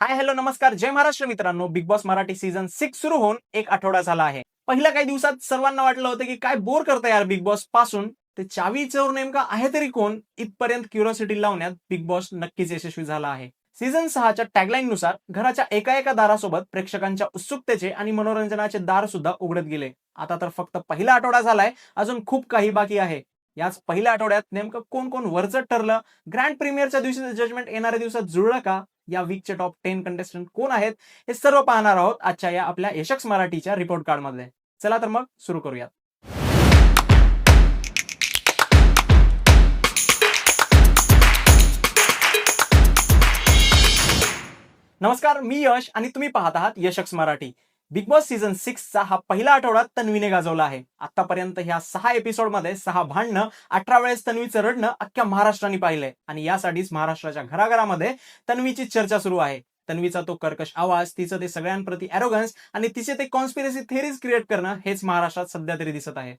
Hi hello नमस्कार. जय महाराष्ट्र मित्रांनो. Bigg Boss Marathi season six सुरू होऊन एक आठवडा झाला आहे. पहिल्या काही दिवसात सर्वांना वाटलं होतं की काय बोर करतं यार बिग बॉसपासून. ते चावी चोर नेमका आहे तरी कोण? इथपर्यंत क्युरिओसिटी लावण्यात बिग बॉस नक्कीच यशस्वी झाला आहे. सीझन सहाच्या टॅगलाईन नुसार घराच्या एका एका दारासोबत प्रेक्षकांच्या उत्सुकतेचे आणि मनोरंजनाचे दार सुद्धा उघडत गेले. आता तर फक्त पहिला आठवडा झालाय. अजून खूप काही बाकी आहे. याच पहिल्या आठवड्यात नेमकं कोण कोण वरचढ ठरलं? ग्रँड प्रीमियरच्या दिवशी जजमेंट येणाऱ्या दिवसात जुळलं का? या वीकचे टॉप टेन कंटेस्टंट कोण आहेत हे सर्व पाहणार आहोत आजच्या या आपल्या यशक्स मराठीच्या रिपोर्ट कार्डमध्ये चला तर मग सुरू करूयात. नमस्कार मी यश आणि तुम्ही पाहत आहात यशक्स मराठी. बिग बॉस सीझन सिक्सचा हा पहिला आठवडा तन्वीने गाजवला आहे. आतापर्यंत ह्या सहा एपिसोडमध्ये सहा भांडणं अठरा वेळेस तन्वीचं रडणं अख्ख्या महाराष्ट्राने पाहिलंय. आणि यासाठीच महाराष्ट्राच्या घराघरामध्ये तन्वीची चर्चा सुरू आहे. तन्वीचा तो कर्कश आवाज तिचं ते सगळ्यांप्रती अरोगन्स आणि तिचे ते कॉन्स्पिरसी थेरीज क्रिएट करणं हेच महाराष्ट्रात सध्या तरी दिसत आहे.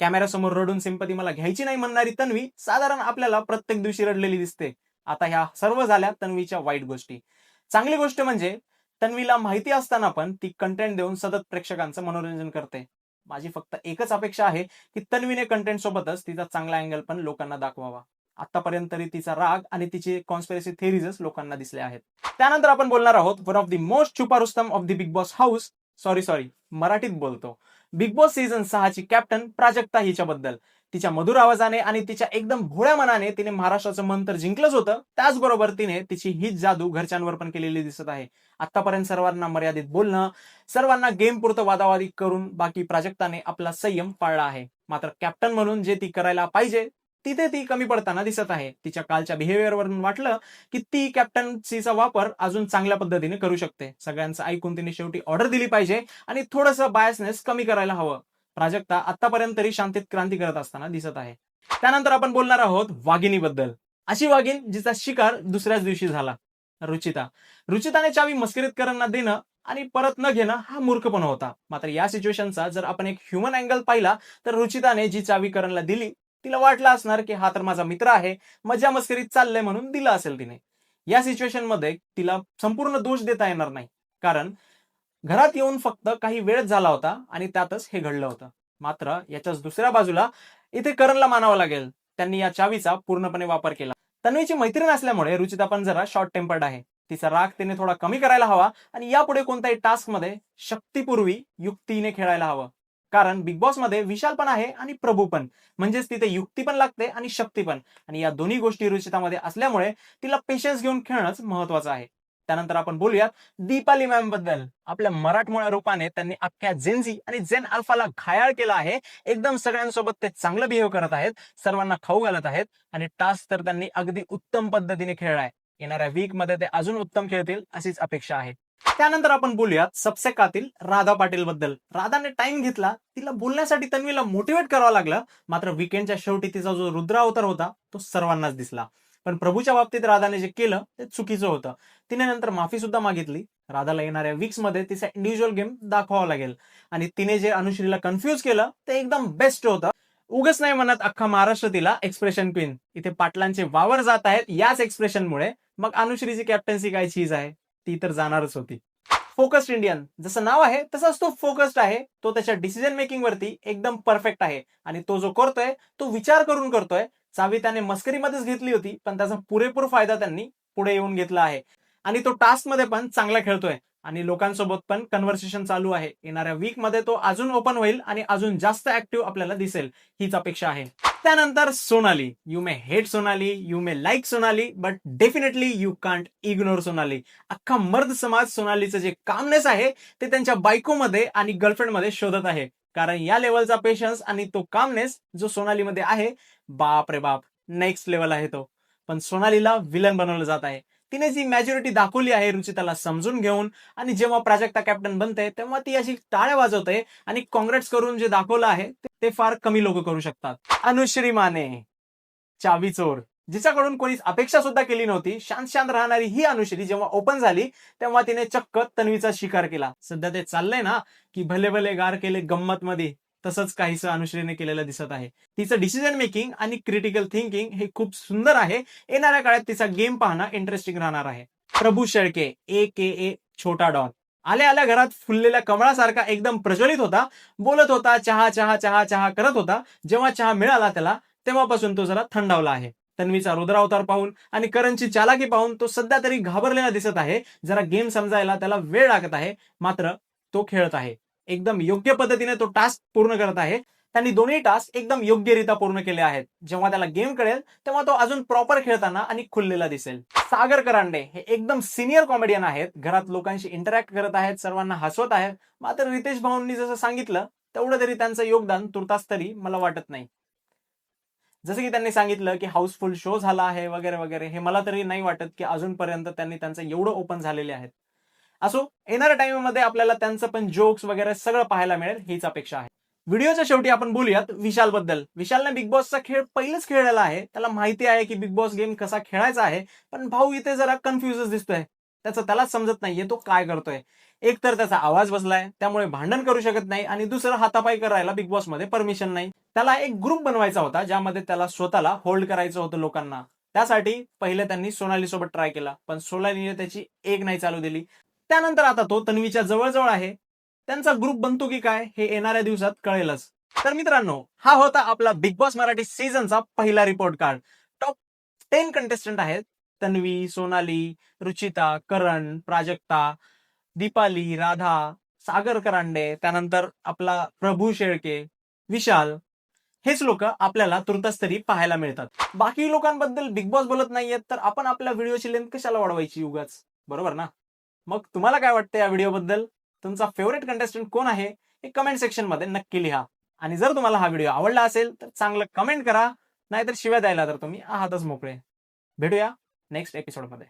कॅमेऱ्यासमोर रडून सिंपती मला घ्यायची नाही म्हणणारी तन्वी साधारण आपल्याला प्रत्येक दिवशी रडलेली दिसते. आता ह्या सर्व झाल्या तन्वीच्या वाईट गोष्टी. चांगली गोष्ट म्हणजे तन्वीला माहिती असताना पण ती कंटेंट देऊन सतत प्रेक्षकांचं मनोरंजन करते. माझी फक्त एकच अपेक्षा आहे की तन्वीने कंटेंट सोबतच तिचा चांगला अँगल पण लोकांना दाखवावा. आतापर्यंत तरी तिचा राग आणि तिचे कॉन्स्पिरसी थेरीजच लोकांना दिसले आहेत. त्यानंतर आपण बोलणार आहोत वन ऑफ द मोस्ट छुपा Rustam of the Bigg Boss house sorry sorry मराठीत बोलतो. बिग बॉस सीझन सहाची कॅप्टन प्राजक्ता हिच्याबद्दल. तिच्या मधुर आवाजाने आणि तिच्या एकदम भोळ्या मनाने तिने महाराष्ट्राचं मन तर जिंकलंच होतं. त्याचबरोबर तिने तिची हीच जादू घरच्यांवर पण केलेली दिसत आहे. आतापर्यंत सर्वांना मर्यादित बोलणं सर्वांना गेम पुरतं वादावादी करून बाकी प्राजक्ताने आपला संयम पाळला आहे. मात्र कॅप्टन म्हणून जे ती करायला पाहिजे तिथे ती कमी पडताना दिसत आहे. तिच्या कालच्या बिहेवियर वरून वाटलं की ती कॅप्टन्सीचा वापर अजून चांगल्या पद्धतीने करू शकते. सगळ्यांचं ऐकून तिने शेवटी ऑर्डर दिली पाहिजे आणि थोडंसं बायसनेस कमी करायला हवं. प्राजक्ता आतापर्यंत तरी शांतीत क्रांती करत असताना दिसत आहे. त्यानंतर आपण बोलणार आहोत वाघिणीबद्दल. अशी वाघीण जिचा शिकार दुसऱ्याच दिवशी झाला रुचिता. रुचिताने चावी मस्करीत करांना देणं आणि परत न घेणं हा मूर्खपणा होता. मात्र या सिच्युएशनचा जर आपण एक ह्युमन अँगल पाहिला तर रुचिताने जी चावी करणला दिली तिला वाटलं असणार की हा तर माझा मित्र आहे मजा मस्करीत चाललंय म्हणून दिलं असेल तिने. या सिच्युएशनमध्ये तिला संपूर्ण दोष देता येणार नाही. कारण घरात येऊन फक्त काही वेळ झाला होता आणि त्यातच हे घडलं होतं. मात्र याच्याच दुसऱ्या बाजूला इथे करणला मानावं लागेल. त्यांनी या चावीचा पूर्णपणे वापर केला. तन्वीची मैत्रीण असल्यामुळे रुचिता पण जरा शॉर्ट टेम्पर्ड आहे. तिचा राग तिने थोडा कमी करायला हवा आणि यापुढे कोणत्याही टास्कमध्ये शक्तीपूर्वी युक्तीने खेळायला हवं. कारण बिग बॉसमध्ये विशाल पण आहे आणि प्रभू पण. म्हणजेच तिथे युक्ती पण लागते आणि शक्ती पण. आणि या दोन्ही गोष्टी रुचितामध्ये असल्यामुळे तिला पेशन्स घेऊन खेळणंच महत्वाचं आहे. त्यानंतर आपण बोलूयात दीपाली मॅमबद्दल. आपल्या मराठमोळ्या रूपाने त्यांनी अख्ख्या जेनझी आणि जेन अल्फाला घायाळ केला आहे. एकदम सगळ्यांसोबत ते चांगलं बिहेव करत आहेत. सर्वांना खाऊ घालत आहेत. आणि टास्क तर त्यांनी अगदी उत्तम पद्धतीने खेळलाय. येणाऱ्या वीकमध्ये ते अजून उत्तम खेळतील अशीच अपेक्षा आहे. त्यानंतर आपण बोलूयात सबसेकातील राधा पाटील बद्दल. राधाने टाइम घेतला. तिला बोलण्यासाठी तन्वीला मोटिवेट करावं लागलं. मात्र विकेंडच्या शेवटी तिचा जो रुद्रावतार होता तो सर्वांनाच दिसला. पण प्रभूच्या बाबतीत राधाने जे केलं ते चुकीचं होतं. तिने नंतर माफी सुद्धा मागितली. राधाला येणाऱ्या वीक्समध्ये तिचा इंडिव्हिज्युअल गेम दाखवावा लागेल. आणि तिने जे अनुश्रीला कन्फ्युज केलं ते एकदम बेस्ट होतं. उगच नाही म्हणत अख्खा महाराष्ट्र तिला एक्सप्रेशन क्वीन इथे पाटलांचे वावर जात आहेत याच एक्सप्रेशनमुळे मग अनुश्रीची कॅप्टन्सी काय चीज आहे? ती तर जाणारच होती. फोकस्ड इंडियन जसं नाव आहे तसाच तो फोकस्ड आहे. तो त्याच्या डिसिजन मेकिंग वरती एकदम परफेक्ट आहे. आणि तो जो करतोय तो विचार करून करतोय. चावी त्याने मस्करीमध्येच घेतली होती पण त्याचा पुरेपूर फायदा त्यांनी पुढे येऊन घेतला आहे. आणि तो टास्कमध्ये पण चांगला खेळतोय. आणि लोकांसोबत पण कन्व्हर्सेशन चालू आहे. येणाऱ्या वीकमध्ये तो अजून ओपन होईल आणि अजून जास्त ऍक्टिव्ह आपल्याला दिसेल. हीच अपेक्षा आहे. त्यानंतर Sonali. You may hate Sonali you may like Sonali but definitely you can't ignore Sonali. अख्खा मर्द समाज सोनालीचं जे कामनेस आहे ते त्यांच्या बायकोमध्ये आणि गर्लफ्रेंडमध्ये शोधत आहे. कारण या लेवलचा पेशन्स आणि तो कामनेस जो सोनालीमध्ये आहे बाप रे बाप नेक्स्ट लेवल आहे तो. पण सोनालीला विलन बनवलं जात आहे. तिने जी मॅच्युरिटी दाखवली आहे रुचिताला समजून घेऊन आणि जेव्हा प्राजक्ता कॅप्टन बनते तेव्हा ती अशी टाळ्या वाजवते आणि काँग्रेस करून जे दाखवलं आहे ते फार कमी लोक करू शकतात. अनुश्री माने चावी चोर. जिच्याकडून कोणीच अपेक्षा सुद्धा केली नव्हती शांत शांत राहणारी ही अनुश्री जेव्हा ओपन झाली तेव्हा तिने चक्क तन्वीचा शिकार केला. सध्या ते चाललंय ना की भले भले गार केले गंमत मध्ये तसंच काहीसं अनुश्रीने केलेलं दिसत आहे. तिचं डिसिजन मेकिंग आणि क्रिटिकल थिंकिंग हे खूप सुंदर आहे. येणाऱ्या काळात तिचा गेम पाहणं इंटरेस्टिंग राहणार आहे. प्रभू शेळके ए के ए छोटा डॉन. आल्या आल्या घरात फुललेल्या कमळासारखा एकदम प्रज्वलित होता. बोलत होता चहा चहा चहा चहा करत होता. जेव्हा चहा मिळाला त्याला तेव्हापासून तो जरा थंडावला आहे. तन्वीचा रुद्रावतार पाहून आणि करणची चालाकी पाहून तो सध्या तरी घाबरलेला दिसत आहे. जरा गेम समजायला त्याला वेळ लागत आहे. मात्र तो खेळत आहे. एकदम योग्य पद्धतीने तो टास्क पूर्ण करत आहे. त्यांनी दोन्ही टास्क एकदम योग्यरित्या पूर्ण केले आहेत. जेव्हा त्याला गेम कळेल तेव्हा तो अजून प्रॉपर खेळताना आणि खुललेला दिसेल. सागर करांडे हे एकदम सिनियर कॉमेडियन आहेत. घरात लोकांशी इंटरॅक्ट करत आहेत. सर्वांना हसवत आहेत. मात्र रितेश भाऊंनी जसं सांगितलं तेवढं तरी त्यांचं योगदान तुर्तास तरी मला वाटत नाही. जसं की त्यांनी सांगितलं की हाऊसफुल शो झाला आहे वगैरे वगैरे हे मला तरी नाही वाटत की अजूनपर्यंत त्यांनी त्यांचं एवढं ओपन झालेले आहेत. असो येणाऱ्या टाइममध्ये आपल्याला त्यांचं पण जोक्स वगैरे सगळं पाहायला मिळेल हीच अपेक्षा आहे. व्हिडिओच्या शेवटी आपण बोलूयात विशाल बद्दल. विशालने बिग बॉसचा खेळ पहिलेच खेळलेला आहे. त्याला माहिती आहे की बिग बॉस गेम कसा खेळायचा आहे पण भाऊ इथे जरा कन्फ्युजच दिसतोय. त्याचं त्यालाच समजत नाहीये तो काय करतोय. एक तर त्याचा आवाज बसलाय त्यामुळे भांडण करू शकत नाही आणि दुसरं हातापाई करायला बिग बॉसमध्ये परमिशन नाही. त्याला एक ग्रुप बनवायचा होता ज्यामध्ये त्याला स्वतःला होल्ड करायचं होतं लोकांना. त्यासाठी पहिले त्यांनी सोनाली सोबत ट्राय केला पण सोनालीने त्याची एक नाही चालू दिली. त्यानंतर आता तो तन्वीच्या जवळजवळ आहे. त्यांचा ग्रुप बनतो की काय हे येणाऱ्या दिवसात कळेलच. तर मित्रांनो हा होता आपला बिग बॉस मराठी सीझनचा पहिला report card top ten contestant आहेत. तन्वी सोनाली रुचिता करण प्राजक्ता दीपाली राधा सागर करांडे त्यानंतर आपला प्रभू शेळके विशाल हेच लोक आपल्याला तुर्तस्तरी पाहायला मिळतात. बाकी लोकांबद्दल बिग बॉस बोलत नाहीयेत तर आपण आपल्या व्हिडिओची लेंथ कशाला वाढवायची उगाच? बरोबर ना? मग तुम्हाला काय वाटतं या व्हिडिओबद्दल? तुमचा फेवरेट कंटेस्टंट कोण आहे? हे कमेंट सेक्शनमध्ये नक्की लिहा. आणि जर तुम्हाला हा व्हिडिओ आवडला असेल तर चांगलं कमेंट करा. नाहीतर शिव्या द्यायला तर तुम्ही आहातच मोकळे. भेटूया नेक्स्ट एपिसोडमध्ये